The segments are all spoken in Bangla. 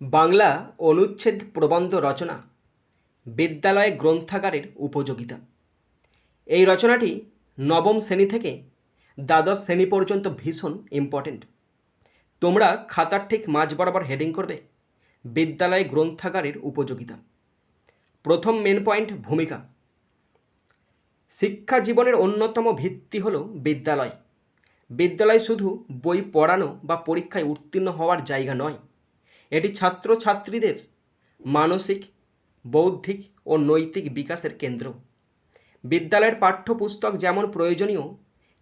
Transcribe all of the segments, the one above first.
বাংলা অনুচ্ছেদ প্রবন্ধ রচনা, বিদ্যালয় গ্রন্থাগারের উপযোগিতা। এই রচনাটি নবম শ্রেণি থেকে দ্বাদশ শ্রেণি পর্যন্ত ভীষণ ইম্পর্ট্যান্ট তোমরা খাতার ঠিক মাঝ বরাবর হেডিং করবে, বিদ্যালয় গ্রন্থাগারের উপযোগিতা। প্রথম মেন পয়েন্ট ভূমিকা। শিক্ষা জীবনের অন্যতম ভিত্তি হল বিদ্যালয়। বিদ্যালয় শুধু বই পড়ানো বা পরীক্ষায় উত্তীর্ণ হওয়ার জায়গা নয় এটি ছাত্রছাত্রীদের মানসিক, বৌদ্ধিক ও নৈতিক বিকাশের কেন্দ্র। বিদ্যালয়ের পাঠ্যপুস্তক যেমন প্রয়োজনীয়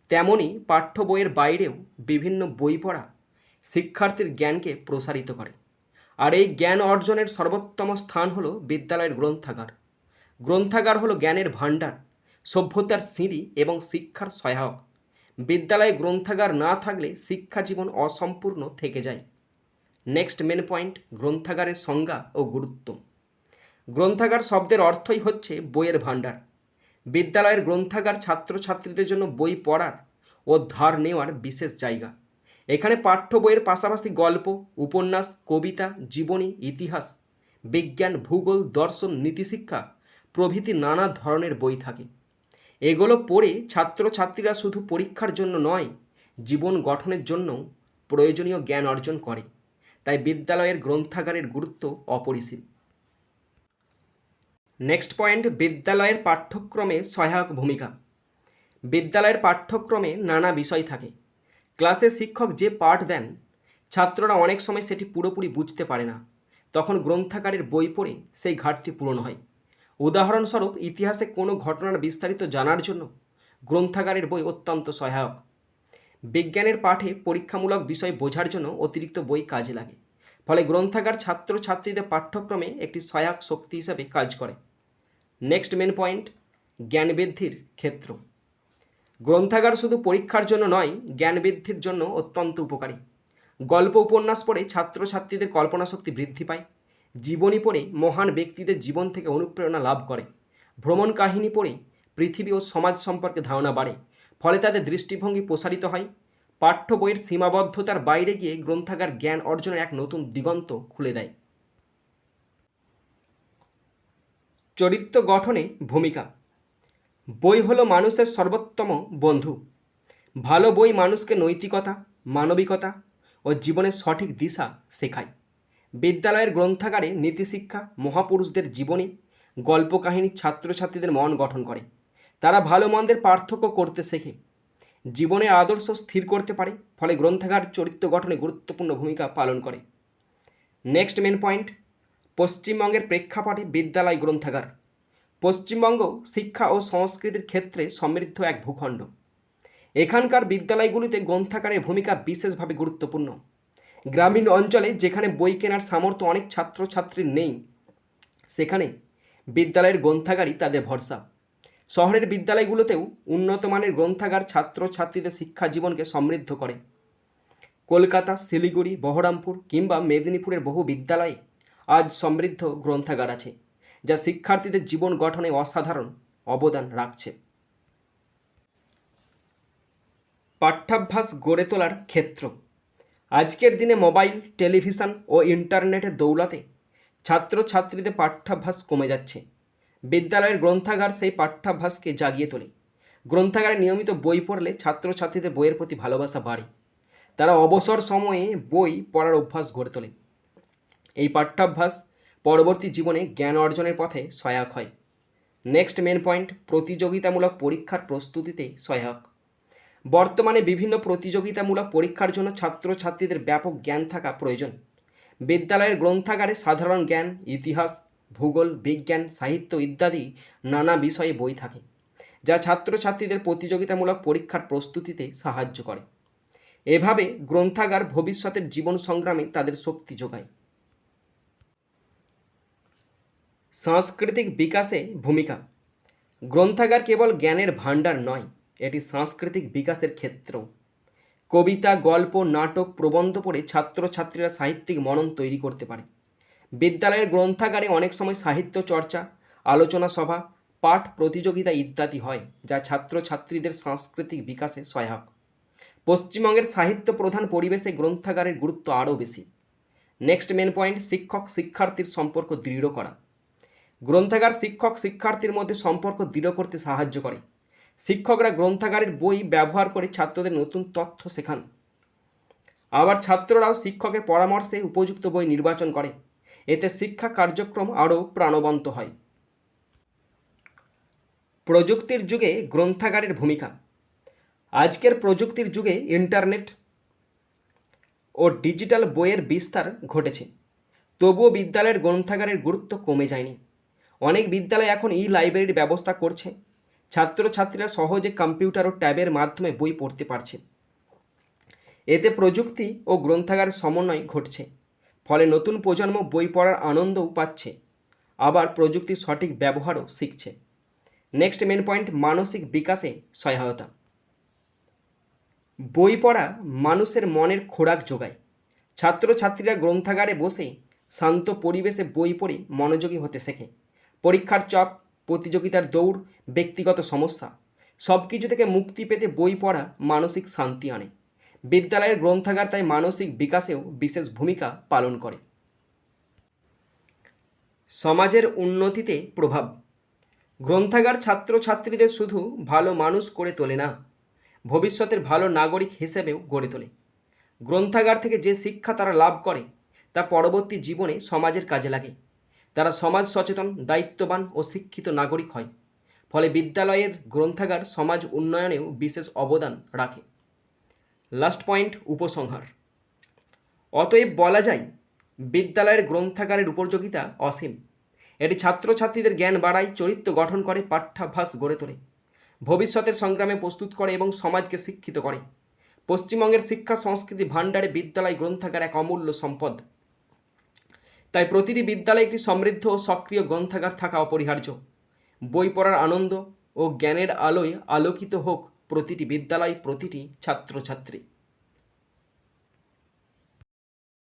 তেমনই পাঠ্য বইয়ের বাইরেও বিভিন্ন বই পড়া শিক্ষার্থীর জ্ঞানকে প্রসারিত করে। আর এই জ্ঞান অর্জনের সর্বোত্তম স্থান হলো বিদ্যালয়ের গ্রন্থাগার। গ্রন্থাগার হলো জ্ঞানের ভাণ্ডার, সভ্যতার সিঁড়ি এবং শিক্ষার সহায়ক। বিদ্যালয়ে গ্রন্থাগার না থাকলে শিক্ষা জীবন অসম্পূর্ণ থেকে যায়। নেক্সট মেন পয়েন্ট গ্রন্থাগারের সংজ্ঞা ও গুরুত্ব। গ্রন্থাগার শব্দের অর্থই হচ্ছে বইয়ের ভাণ্ডার। বিদ্যালয়ের গ্রন্থাগার ছাত্রছাত্রীদের জন্য বই পড়ার ও ধার নেওয়ার বিশেষ জায়গা। এখানে পাঠ্য বইয়ের পাশাপাশি গল্প, উপন্যাস, কবিতা, জীবনী, ইতিহাস, বিজ্ঞান, ভূগোল, দর্শন, নীতিশিক্ষা প্রভৃতি নানা ধরনের বই থাকে। এগুলো পড়ে ছাত্রছাত্রীরা শুধু পরীক্ষার জন্য নয়, জীবন গঠনের জন্য প্রয়োজনীয় জ্ঞান অর্জন করে। তাই বিদ্যালয়ের গ্রন্থাগারের গুরুত্ব অপরিসীম। নেক্সট পয়েন্ট বিদ্যালয়ের পাঠ্যক্রমে সহায়ক ভূমিকা। বিদ্যালয়ের পাঠ্যক্রমে নানা বিষয় থাকে। ক্লাসে শিক্ষক যে পাঠ দেন, ছাত্ররা অনেক সময় সেটি পুরোপুরি বুঝতে পারে না। তখন গ্রন্থাগারের বই পড়ে সেই ঘাটতি পূরণ হয়। উদাহরণস্বরূপ, ইতিহাসে কোনো ঘটনার বিস্তারিত জানার জন্য গ্রন্থাগারের বই অত্যন্ত সহায়ক। বিজ্ঞানের পাঠে পরীক্ষামূলক বিষয় বোঝার জন্য অতিরিক্ত বই কাজে লাগে। ফলে গ্রন্থাগার ছাত্রছাত্রীদের পাঠ্যক্রমে একটি সহায়ক শক্তি হিসেবে কাজ করে। নেক্সট মেন পয়েন্ট জ্ঞান বৃদ্ধির ক্ষেত্র। গ্রন্থাগার শুধু পরীক্ষার জন্য নয় জ্ঞান বৃদ্ধির জন্য অত্যন্ত উপকারী। গল্প উপন্যাস পড়ে ছাত্রছাত্রীদের কল্পনা শক্তি বৃদ্ধি পায়। জীবনী পড়ে মহান ব্যক্তিদের জীবন থেকে অনুপ্রেরণা লাভ করে। ভ্রমণ কাহিনী পড়ে পৃথিবী ও সমাজ সম্পর্কে ধারণা বাড়ে। ফলে তাদের দৃষ্টিভঙ্গি প্রসারিত হয়। পাঠ্য বইয়ের সীমাবদ্ধতার বাইরে গিয়ে গ্রন্থাগার জ্ঞান অর্জনের এক নতুন দিগন্ত খুলে দেয়। চরিত্র গঠনে ভূমিকা। বই হলো মানুষের সর্বোত্তম বন্ধু। ভালো বই মানুষকে নৈতিকতা, মানবিকতা ও জীবনের সঠিক দিশা শেখায়। বিদ্যালয়ের গ্রন্থাগারে নীতিশিক্ষা, মহাপুরুষদের জীবনী গল্প কাহিনী ছাত্রছাত্রীদের মন গঠন করে। তারা ভালো মন্দের পার্থক্য করতে শেখে। জীবনে আদর্শ স্থির করতে পারে, ফলে গ্রন্থাগার চরিত্র গঠনে গুরুত্বপূর্ণ ভূমিকা পালন করে। নেক্সট মেন পয়েন্ট পশ্চিমবঙ্গের প্রেক্ষাপটে বিদ্যালয় গ্রন্থাগার। পশ্চিমবঙ্গ শিক্ষা ও সংস্কৃতির ক্ষেত্রে সমৃদ্ধ এক ভূখণ্ড। এখানকার বিদ্যালয়গুলিতে গ্রন্থাগারের ভূমিকা বিশেষভাবে গুরুত্বপূর্ণ। গ্রামীণ অঞ্চলে যেখানে বই কেনার সামর্থ্য অনেক ছাত্রছাত্রীর নেই, সেখানে বিদ্যালয়ের গ্রন্থাগারই তাদের ভরসা। শহরের বিদ্যালয়গুলোতেও উন্নত মানের গ্রন্থাগার ছাত্রছাত্রীদের শিক্ষা জীবনকে সমৃদ্ধ করে। কলকাতা, শিলিগুড়ি, বহরমপুর কিংবা মেদিনীপুরের বহু বিদ্যালয়ে আজ সমৃদ্ধ গ্রন্থাগার আছে, যা শিক্ষার্থীদের জীবন গঠনে অসাধারণ অবদান রাখছে। পাঠ্যাভ্যাস গড়ে তোলার ক্ষেত্র। আজকের দিনে মোবাইল, টেলিভিশন ও ইন্টারনেটের দৌলতে ছাত্রছাত্রীদের পাঠ্যাভ্যাস কমে যাচ্ছে। বিদ্যালয়ের গ্রন্থাগার সেই পাঠ্যাভ্যাসকে জাগিয়ে তোলে। গ্রন্থাগারে নিয়মিত বই পড়লে ছাত্রছাত্রীদের বইয়ের প্রতি ভালোবাসা বাড়ে। তারা অবসর সময়ে বই পড়ার অভ্যাস গড়ে তোলে। এই পাঠ্যাভ্যাস পরবর্তী জীবনে জ্ঞান অর্জনের পথে সহায়ক হয়। নেক্সট মেন পয়েন্ট, প্রতিযোগিতামূলক পরীক্ষার প্রস্তুতিতে সহায়ক। বর্তমানে বিভিন্ন প্রতিযোগিতামূলক পরীক্ষার জন্য ছাত্রছাত্রীদের ব্যাপক জ্ঞান থাকা প্রয়োজন। বিদ্যালয়ের গ্রন্থাগারে সাধারণ জ্ঞান, ইতিহাস ভূগোল, বিজ্ঞান, সাহিত্য ইত্যাদি নানা বিষয়ে বই থাকে, যা ছাত্রছাত্রীদের প্রতিযোগিতামূলক পরীক্ষার প্রস্তুতিতে সাহায্য করে। এভাবে গ্রন্থাগার ভবিষ্যতের জীবন সংগ্রামে তাদের শক্তি যোগায়। সাংস্কৃতিক বিকাশে ভূমিকা। গ্রন্থাগার কেবল জ্ঞানের ভাণ্ডার নয়, এটি সাংস্কৃতিক বিকাশের ক্ষেত্র কবিতা, গল্প, নাটক প্রবন্ধ পড়ে ছাত্রছাত্রীরা সাহিত্যিক মনন তৈরি করতে পারে। বিদ্যালয়ের গ্রন্থাগারে অনেক সময় সাহিত্য চর্চা, আলোচনা সভা, পাঠ প্রতিযোগিতা ইত্যাদি হয়, যা ছাত্রছাত্রীদের সাংস্কৃতিক বিকাশে সহায়ক। পশ্চিমবঙ্গের সাহিত্য প্রধান পরিবেশে গ্রন্থাগারের গুরুত্ব আরও বেশি। নেক্সট মেন পয়েন্ট, শিক্ষক শিক্ষার্থীর সম্পর্ক দৃঢ় করা। গ্রন্থাগার শিক্ষক শিক্ষার্থীর মধ্যে সম্পর্ক দৃঢ় করতে সাহায্য করে। শিক্ষকরা গ্রন্থাগারের বই ব্যবহার করে ছাত্রদের নতুন তথ্য শেখান। আবার ছাত্ররাও শিক্ষকের পরামর্শে উপযুক্ত বই নির্বাচন করে। এতে শিক্ষা কার্যক্রম আরও প্রাণবন্ত হয়। প্রযুক্তির যুগে গ্রন্থাগারের ভূমিকা। আজকের প্রযুক্তির যুগে ইন্টারনেট ও ডিজিটাল বইয়ের বিস্তার ঘটেছে। তবুও বিদ্যালয়ের গ্রন্থাগারের গুরুত্ব কমে যায়নি। অনেক বিদ্যালয় এখন ই লাইব্রেরির ব্যবস্থা করছে। ছাত্রছাত্রীরা সহজে কম্পিউটার ও ট্যাবের মাধ্যমে বই পড়তে পারছে। এতে প্রযুক্তি ও গ্রন্থাগারের সমন্বয় ঘটছে। ফলে নতুন প্রজন্ম বই পড়ার আনন্দও পাচ্ছে। আবার প্রযুক্তির সঠিক ব্যবহারও শিখছে। নেক্সট মেন পয়েন্ট মানসিক বিকাশে সহায়তা। বই পড়া মানুষের মনের খোরাক যোগায়। ছাত্রছাত্রীরা গ্রন্থাগারে বসে শান্ত পরিবেশে বই পড়ে মনোযোগী হতে শেখে। পরীক্ষার চাপ প্রতিযোগিতার দৌড়, ব্যক্তিগত সমস্যা সব কিছু থেকে মুক্তি পেতে বই পড়া মানসিক শান্তি আনে। বিদ্যালয়ের গ্রন্থাগার তাই মানসিক বিকাশেও বিশেষ ভূমিকা পালন করে। সমাজের উন্নতিতে প্রভাব। গ্রন্থাগার ছাত্রছাত্রীদের শুধু ভালো মানুষ করে তোলে না, ভবিষ্যতের ভালো নাগরিক হিসেবেও গড়ে তোলে। গ্রন্থাগার থেকে যে শিক্ষা তারা লাভ করে, তা পরবর্তী জীবনে সমাজের কাজে লাগে। তারা সমাজ সচেতন, দায়িত্ববান ও শিক্ষিত নাগরিক হয়। ফলে বিদ্যালয়ের গ্রন্থাগার সমাজ উন্নয়নেও বিশেষ অবদান রাখে। লাস্ট পয়েন্ট, উপসংহার। অতএব বলা যায়, বিদ্যালয়ের গ্রন্থাগারের উপযোগিতা অসীম। এটি ছাত্রছাত্রীদের জ্ঞান বাড়ায়, চরিত্র গঠন করে, পাঠ্যাভ্যাস গড়ে তোলে। ভবিষ্যতের সংগ্রামে প্রস্তুত করে এবং সমাজকে শিক্ষিত করে। পশ্চিমবঙ্গের শিক্ষা সংস্কৃতি ভাণ্ডারে বিদ্যালয় গ্রন্থাগার এক অমূল্য সম্পদ। তাই প্রতিটি বিদ্যালয়ে একটি সমৃদ্ধ ও সক্রিয় গ্রন্থাগার থাকা অপরিহার্য। বই পড়ার আনন্দ ও জ্ঞানের আলোয় আলোকিত হোক প্রতিটি বিদ্যালয় প্রতিটি ছাত্রছাত্রী।